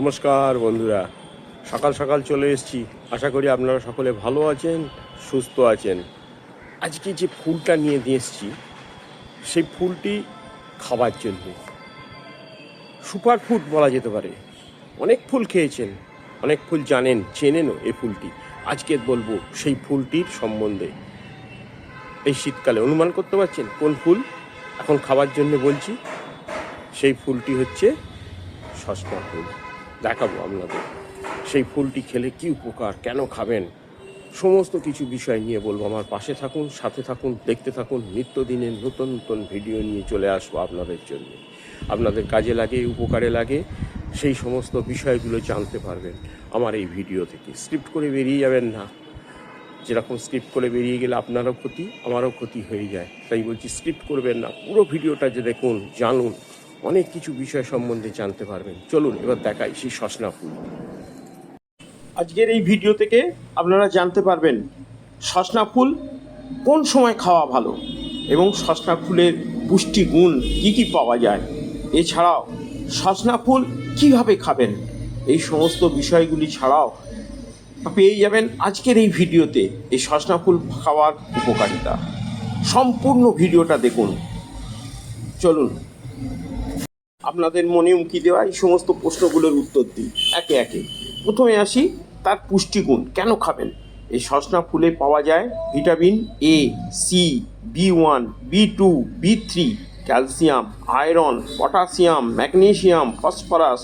নমস্কার বন্ধুরা। সকাল সকাল চলে এসেছি। আশা করি আপনারা সকলে ভালো আছেন, সুস্থ আছেন। আজকে যে ফুলটা নিয়ে দিয়ে এসেছি, সেই ফুলটি খাবার জন্য। সুপার ফুড বলা যেতে পারে। অনেক ফুল খেয়েছেন, অনেক ফুল জানেন, চেনেনও এই ফুলটি। আজকে বলব সেই ফুলটির সম্বন্ধে। এই শীতকালে অনুমান করতে পারছেন কোন ফুল? এখন খাবার জন্য বলছি, সেই ফুলটি হচ্ছে সসনা ফুল। দেখাবো আপনাদের সেই ফুলটি খেলে কি উপকার, কেন খাবেন? সমস্ত কিছু বিষয় নিয়ে বলব। আমার পাশে থাকুন, সাথে থাকুন, দেখতে থাকুন। নিত্যদিনের নতুন নতুন ভিডিও নিয়ে চলে আসব আপনাদের জন্য। আপনাদের কাজে লাগে, উপকারে লাগে, সেই সমস্ত বিষয়গুলো জানতে পারবেন আমার এই ভিডিও থেকে। স্ক্রিপ্ট করে বেরিয়ে যাবেন না। যেরকম স্ক্রিপ্ট করে বেরিয়ে গেলে আপনারও ক্ষতি, আমারও ক্ষতি হয়ে যায়। তাই বলছি, স্ক্রিপ্ট করবেন না। পুরো ভিডিওটা যে দেখুন, জানুন। অনেক কিছু বিষয় সম্বন্ধে জানতে পারবেন। চলুন, এবার দেখাই সেই সসনা ফুল। আজকের এই ভিডিও থেকে আপনারা জানতে পারবেন, সসনা ফুল কোন সময় খাওয়া ভালো এবং সসনা ফুলের পুষ্টি গুণ কী কী পাওয়া যায়। এছাড়াও, সসনা ফুল কীভাবে খাবেন? এই সমস্ত বিষয়গুলি ছাড়াও পেয়ে যাবেন আজকের এই ভিডিওতে এই সসনা ফুল খাওয়ার উপকারিতা। সম্পূর্ণ ভিডিওটা দেখুন। চলুন আপনাদের মনে উঁকি দেওয়া, এই সমস্ত প্রশ্নগুলোর উত্তর দিই। একে একে। প্রথমে আসি, তার পুষ্টিগুণ কেন খাবেন? এই সসনা ফুলে পাওয়া যায় vitamin A C B one B two B three calcium, iron, potassium, magnesium, phosphorus,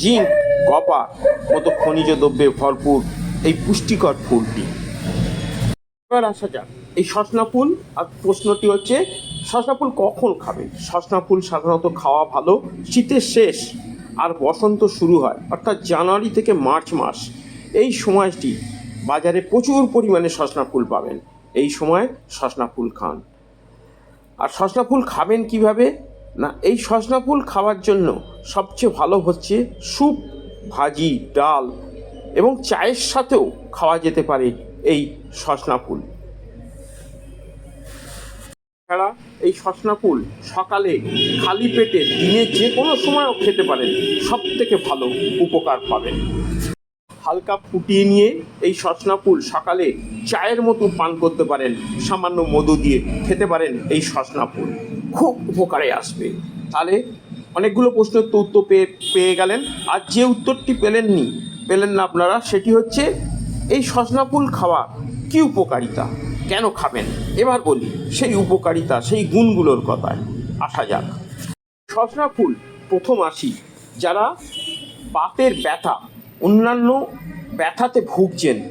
zinc, copper, মতো খনিজ দ্রব্যে ভরপুর এই পুষ্টিকর ফুলটি। এবার আসা যাক, এই সসনা ফুল, আর প্রশ্নটি হচ্ছে সসনা ফুল কখন খাবে? সসনা ফুল সাধারণত খাওয়া ভালো, শীতের শেষ আর বসন্ত শুরু হয়, অর্থাৎ জানুয়ারি থেকে মার্চ মাস। এই সময়টি বাজারে প্রচুর পরিমাণে সসনা ফুল পাবেন। এই সময় সসনা ফুল খান। আর সসনা ফুল খাবেন কীভাবে? না, এই সসনা ফুল খাওয়ার জন্য সবচেয়ে ভালো হচ্ছে স্যুপ, ভাজি, ডাল এবং চায়ের সাথেও খাওয়া যেতে পারে এই সসনা ফুল। ছাড়া এই সসনা ফুল সকালে খালি পেটে দিনে যে কোনো সময়ও খেতে পারেন সব থেকে ভালো উপকার পাবেন হালকা ফুটিয়ে নিয়ে এই সসনা ফুল সকালে চায়ের মতো পান করতে পারেন, সামান্য মধু দিয়ে খেতে পারেন এই সসনা ফুল। খুব উপকারে আসবে। তাহলে অনেকগুলো প্রশ্নের তো উত্তর পেয়ে পেয়ে গেলেন। আর যে উত্তরটি পেলেননি, পেলেন না আপনারা, সেটি হচ্ছে, এই সসনা ফুল খাওয়া কী উপকারিতা? কেন খাবেন? এবার বলি, সেই উপকারিতা, সেই গুণগুলোর কথায়। আসা যাক। সসনা ফুল প্রথম আসি। যারা বাতের ব্যথা, অন্যান্য ব্যথাতে ভুগছেন,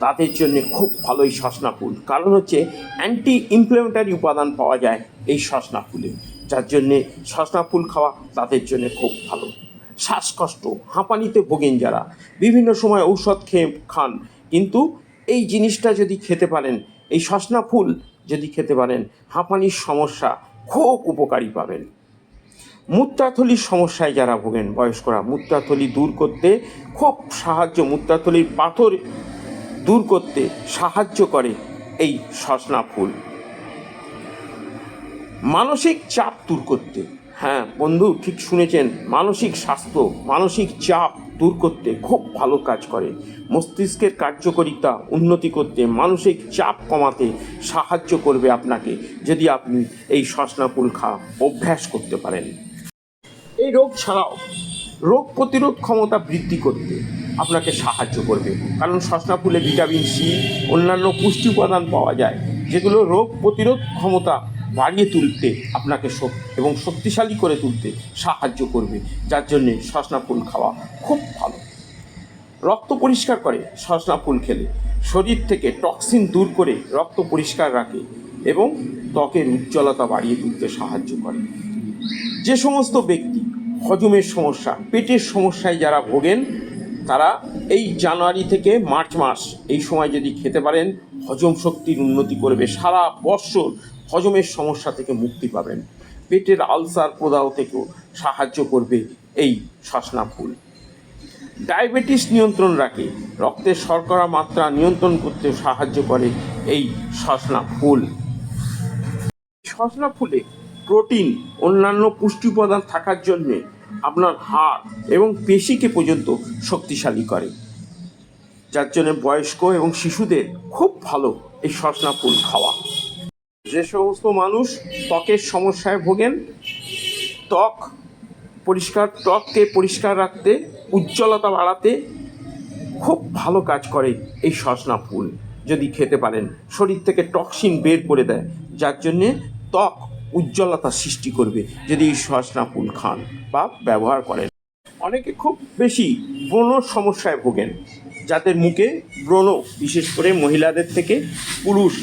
তাদের জন্য খুব ভালো এই সসনা ফুল। কারণ হচ্ছে অ্যান্টি ইমপ্লিমেন্টারি উপাদান পাওয়া যায় এই সসনা ফুলে। যার জন্যে সসনা ফুল খাওয়া তাদের জন্য খুব ভালো। শ্বাসকষ্ট, হাঁপানিতে ভোগেন যারা। বিভিন্ন সময় ঔষধ খেয়ে খান। কিন্তু এই জিনিসটা যদি খেতে পারেন এই সসনা ফুল যদি খেতে পারেন, হাঁপানির সমস্যা খুব উপকারী পাবেন। মূত্রাথলির সমস্যায় যারা ভোগেন, বয়স্করা, মূত্রাথলি দূর করতে খুব সাহায্য, মূত্রাথলির পাথর দূর করতে সাহায্য করে এই সসনা ফুল। মানসিক চাপ দূর করতে। হ্যাঁ বন্ধু, ঠিক শুনেছেন, মানসিক স্বাস্থ্য, মানসিক চাপ দূর করতে খুব ভালো কাজ করে। মস্তিষ্কের কার্যকারিতা উন্নতি করতে মানসিক চাপ কমাতে সাহায্য করবে আপনাকে যদি আপনি এই সসনা ফুল খাওয়া অভ্যাস করতে পারেন। এই রোগ ছাড়াও রোগ প্রতিরোধ ক্ষমতা বৃদ্ধি করতে আপনাকে সাহায্য করবে। কারণ সসনা ফুলে ভিটামিন সি, অন্যান্য পুষ্টি উপাদান পাওয়া যায়, যেগুলো রোগ প্রতিরোধ ক্ষমতা বাড়িয়ে তুলতে আপনাকে এবং শক্তিশালী করে তুলতে সাহায্য করবে। যার জন্যে সসনা ফুল খাওয়া খুব ভালো। রক্ত পরিষ্কার করে সসনা ফুল খেলে। শরীর থেকে টক্সিন দূর করে রক্ত পরিষ্কার রাখে এবং ত্বকের উজ্জ্বলতা বাড়িয়ে তুলতে সাহায্য করে। যে সমস্ত ব্যক্তি হজমের সমস্যা, পেটের সমস্যায় যারা ভোগেন, তারা এই জানুয়ারি থেকে মার্চ মাস এই সময় যদি খেতে পারেন, হজম শক্তির উন্নতি করবে সারা বৎসর। হজমের সমস্যা থেকে মুক্তি পাবেন। পেটের আলসার প্রদাহ থেকেও সাহায্য করবে এই সসনা ফুল ডায়াবেটিস নিয়ন্ত্রণ রাখে, রক্তের শর্করা মাত্রা নিয়ন্ত্রণ করতে সাহায্য করে এই সসনা ফুল সসনা ফুলে প্রোটিন, অন্যান্য পুষ্টি উপাদান থাকার জন্যে আপনার হাড় এবং পেশিকে পর্যন্ত শক্তিশালী করে। যার জন্য বয়স্ক এবং শিশুদের খুব ভালো এই সজনা ফুল খাওয়া। যে সমস্ত মানুষ ত্বকের সমস্যায় ভোগেন, ত্বক পরিষ্কার, ত্বককে পরিষ্কার রাখতে, উজ্জ্বলতা বাড়াতে খুব ভালো কাজ করে এই সজনা ফুল যদি খেতে পারেন। শরীর থেকে টক্সিন বের করে দেয়, যার জন্যে ত্বক উজ্জ্বলতা সৃষ্টি করবে যদি এই সজনা ফুল খান বা ব্যবহার করেন। অনেকে খুব বেশি ব্রণর সমস্যায় ভোগেন, যাদের মুখে ব্রণ, বিশেষ করে মহিলাদের থেকে পুরুষ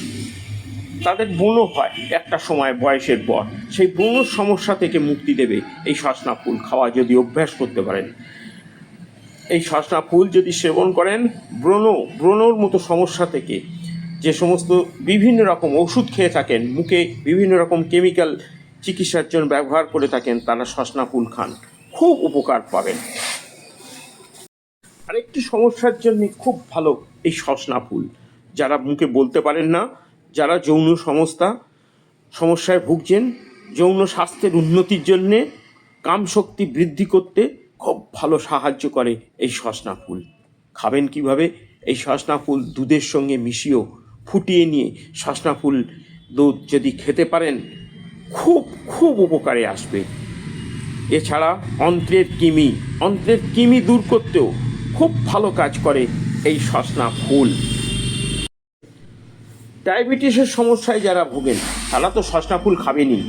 তাদের ব্রণ হয় একটা সময় বয়সের পর। সেই ব্রণর সমস্যা থেকে মুক্তি দেবে এই সজনা ফুল খাওয়া যদি অভ্যাস করতে পারেন। এই সজনা ফুল যদি সেবন করেন, ব্রণ, ব্রণর মতো সমস্যা থেকে যে সমস্ত বিভিন্ন রকম ওষুধ খেয়ে থাকেন, মুখে বিভিন্ন রকম কেমিক্যাল চিকিৎসার জন্য ব্যবহার করে থাকেন, তারা সজনা ফুল খান। খুব উপকার পাবেন। আরেকটি সমস্যার জন্য খুব ভালো এই সজনা ফুল। যারা মুখে বলতে পারেন না যারা যৌন সংস্থা সমস্যায় ভুগছেন, যৌন স্বাস্থ্যের উন্নতির জন্যে কাম শক্তি বৃদ্ধি করতে খুব ভালো সাহায্য করে এই সজনা ফুল। খাবেন কীভাবে? এই সজনা ফুল দুধের সঙ্গে মিশিয়েও ফুটিয়ে নিয়ে সজনা ফুল দুধ যদি খেতে পারেন, খুব খুব উপকারে আসবে। এছাড়া অন্ত্রের কিমি অন্ত্রের কিমি দূর করতেও খুব ভালো কাজ করে এই সজনা ফুল। ডায়াবেটিসের সমস্যায় যারা ভোগেন, তারা তো সজনা ফুল খাবেনি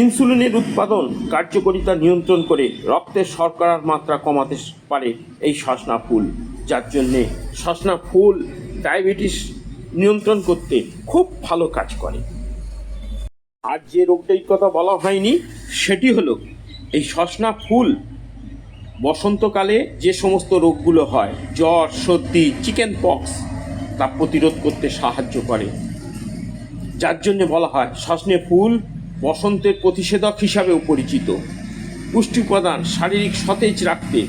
ইনসুলিনের উৎপাদন কার্যকরিতা নিয়ন্ত্রণ করে রক্তের শর্করার মাত্রা কমাতে পারে এই শশনা ফুল। যার জন্যে সজনা ফুল ডায়াবেটিস নিয়ন্ত্রণ করতে খুব ভালো কাজ করে। আর যে রোগটার কথা বলা হয়নি, সেটি হলো এই সজনা ফুল বসন্তকালে যে সমস্ত রোগগুলো হয়, জ্বর, সর্দি চিকেন পক্স তা প্রতিরোধ করতে সাহায্য করে। যার জন্য বলা হয় সজনে ফুল বসন্তের প্রতিষেধক হিসাবেও পরিচিত। পুষ্টি উপাদান শারীরিক সতেজ রাখতে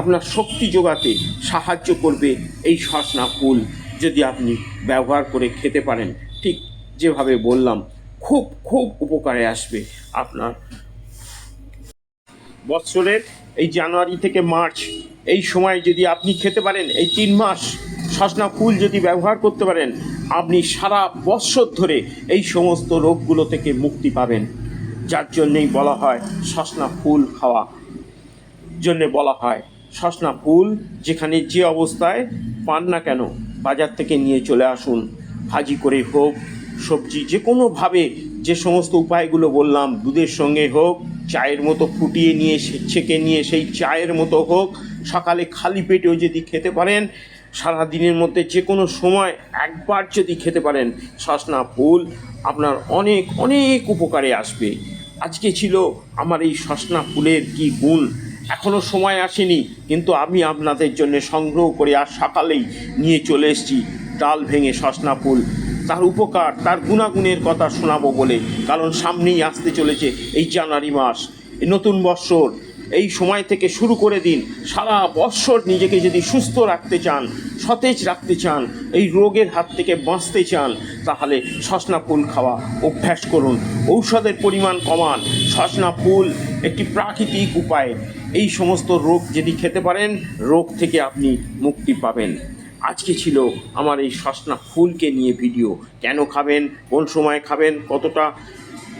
আপনার শক্তি যোগাতে সাহায্য করবে এই সজনা ফুল যদি আপনি ব্যবহার করে খেতে পারেন। ঠিক যেভাবে বললাম, খুব খুব উপকারে আসবে আপনার। বৎসরের এই জানুয়ারি থেকে মার্চ, এই সময় যদি আপনি খেতে পারেন, এই তিন মাস সজনা ফুল যদি ব্যবহার করতে পারেন, আপনি সারা বৎসর ধরে এই সমস্ত রোগগুলো থেকে মুক্তি পাবেন। যার জন্যেই বলা হয় সজনা ফুল খাওয়া। জন্যে বলা হয় সজনা ফুল যেখানে যে অবস্থায় পান না কেন, বাজার থেকে নিয়ে চলে আসুন। ভাজি করে হোক, সবজি যে কোনোভাবে যে সমস্ত উপায়গুলো বললাম, দুধের সঙ্গে হোক, চায়ের মতো ফুটিয়ে নিয়ে ছেঁকে নিয়ে সেই চায়ের মতো হোক, সকালে খালি পেটেও যদি খেতে পারেন সারা দিনের মধ্যে যে কোনো সময় একবার যদি খেতে পারেন সজনা ফুল আপনার অনেক অনেক উপকারে আসবে। আজকে ছিল আমার এই সজনা ফুলের কি গুণ? এখনও সময় আসেনি, কিন্তু আমি আপনাদের জন্য সংগ্রহ করে আর সকালেই নিয়ে চলে এসেছি ডাল ভেঙে সজনা ফুল। তার উপকার, তার গুণাগুণের কথা শোনাবো বলে, কারণ সামনেই আসতে চলেছে এই জানুয়ারি মাস। নতুন বৎসর এই সময় থেকে শুরু করে দিন। সারা বৎসর নিজেকে যদি সুস্থ রাখতে চান, সতেজ রাখতে চান, এই রোগের হাত থেকে বাঁচতে চান, তাহলে সজনা ফুল খাওয়া অভ্যাস করুন। ঔষধের পরিমাণ কমান। সজনা ফুল একটি প্রাকৃতিক উপায়। এই সমস্ত রোগ যদি খেতে পারেন, রোগ থেকে আপনি মুক্তি পাবেন। আজকে ছিল আমার এই সজনা ফুলকে নিয়ে ভিডিও। কেন খাবেন? কোন সময় খাবেন? কতটা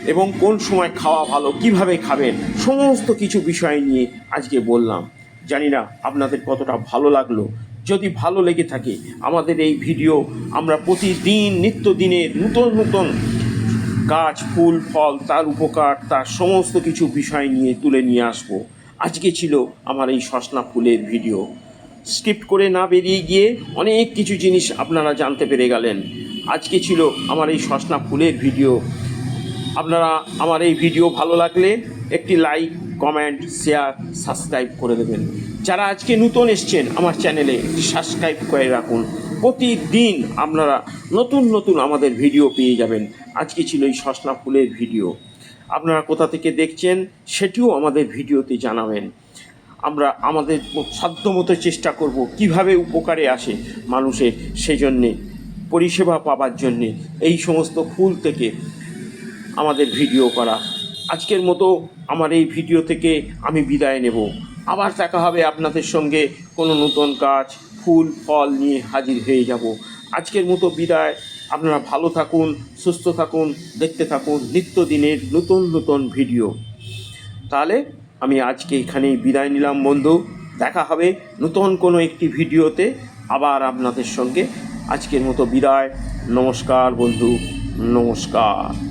এবং কোন সময় খাওয়া ভালো, কীভাবে খাবেন, সমস্ত কিছু বিষয় নিয়ে আজকে বললাম। জানি না আপনাদের কতটা ভালো লাগল। যদি ভালো লেগে থাকে, আমাদের এই ভিডিও আমরা প্রতিদিন নিত্যদিনের নূতন নূতন গাছ, ফুল, ফল, তার উপকার, তার সমস্ত কিছু বিষয় নিয়ে তুলে নিয়ে আসব। আজকে ছিল আমার এই সজনা ফুলের ভিডিও। স্কিপ করে না বেরিয়ে গিয়ে অনেক কিছু জিনিস আপনারা জানতে পেরে গেলেন। আজকে ছিল আমার এই সজনা ফুলের ভিডিও। আপনারা আমার এই ভিডিও ভালো লাগলে একটি লাইক, কমেন্ট, শেয়ার, সাবস্ক্রাইব করে দেবেন। যারা আজকে নতুন এসছেন আমার চ্যানেলে সাবস্ক্রাইব করে রাখুন। প্রতিদিন আপনারা নতুন নতুন আমাদের ভিডিও পেয়ে যাবেন। আজকে ছিল এই সজনা ফুলের ভিডিও। আপনারা কোথা থেকে দেখছেন সেটিও আমাদের ভিডিওতে জানাবেন। আমরা আমাদের সাধ্যমতো চেষ্টা করব কীভাবে উপকারে আসে মানুষের সেজন্যে, পরিষেবা পাবার জন্যে। এই সমস্ত ফুল থেকে আমাদের ভিডিও করা। আজকের মতো আমার এই ভিডিও থেকে আমি বিদায় নেব। আবার দেখা হবে আপনাদের সঙ্গে কোনো নতুন কাজ, ফুল, ফল নিয়ে হাজির হয়ে যাব। আজকের মতো বিদায়। আপনারা ভালো থাকুন, সুস্থ থাকুন, দেখতে থাকুন। নিত্যদিনের নতুন নতুন ভিডিও। তাহলে আমি আজকে এখানেই বিদায় নিলাম বন্ধু। দেখা হবে নতুন কোনো একটি ভিডিওতে। আবার আপনাদের সঙ্গে আজকের মতো বিদায়। নমস্কার বন্ধু। নমস্কার।